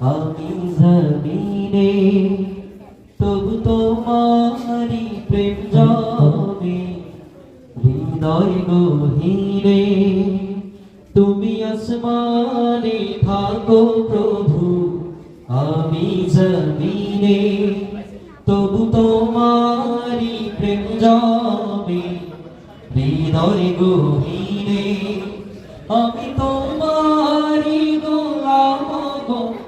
আমি জমিনে, তবু তোমারি প্রেম জমে, হৃদয় গহিরে, তুমি আসমানে থাকো প্রভু, আমি জমিনে, তবু তোমারি প্রেম জমে, হৃদয় গহিরে, আমি তো